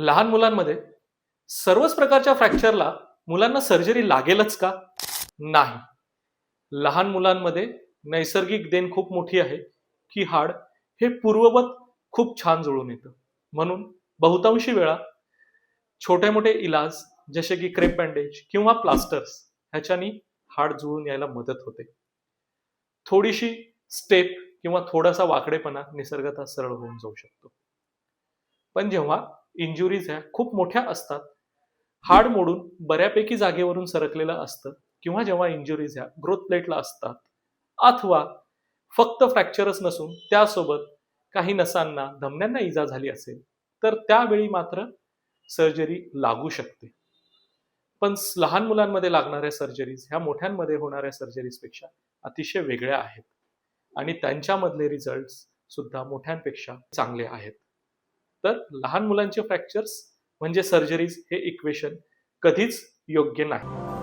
लहान मुलांमध्ये सर्वच प्रकारच्या फ्रॅक्चरला मुलांना सर्जरी लागेलच का? नाही. लहान मुलांमध्ये नैसर्गिक देण खूप मोठी आहे की हाड हे पूर्ववत खूप छान जुळून येतं. म्हणून बहुतांशी वेळा छोटे मोठे इलाज जसे की क्रेप बँडेज किंवा प्लास्टर्स ह्याच्यानी हाड जुळून यायला मदत होते. थोडीशी स्टेप किंवा थोडासा वाकडेपणा निसर्गतः सरळ होऊन जाऊ शकतो. पण जेव्हा इंजुरीज ह्या खूप मोठ्या असतात हाड मोडून बऱ्यापैकी जागेवरून सरकलेलं असतं किंवा जेव्हा इंजुरीज ह्या ग्रोथ प्लेटला असतात अथवा फक्त फ्रॅक्चरच नसून त्यासोबत काही नसांना धमन्यांना इजा झाली असेल तर त्यावेळी मात्र सर्जरी लागू शकते. पण लहान मुलांमध्ये लागणाऱ्या सर्जरीज ह्या मोठ्यांमध्ये होणाऱ्या सर्जरीजपेक्षा अतिशय वेगळ्या आहेत. आणि त्यांच्यामधले रिझल्ट सुद्धा मोठ्यांपेक्षा चांगले आहेत. तर लहान मुलांचे फ्रॅक्चर्स म्हणजे सर्जरीज हे इक्वेशन कधीच योग्य नाही.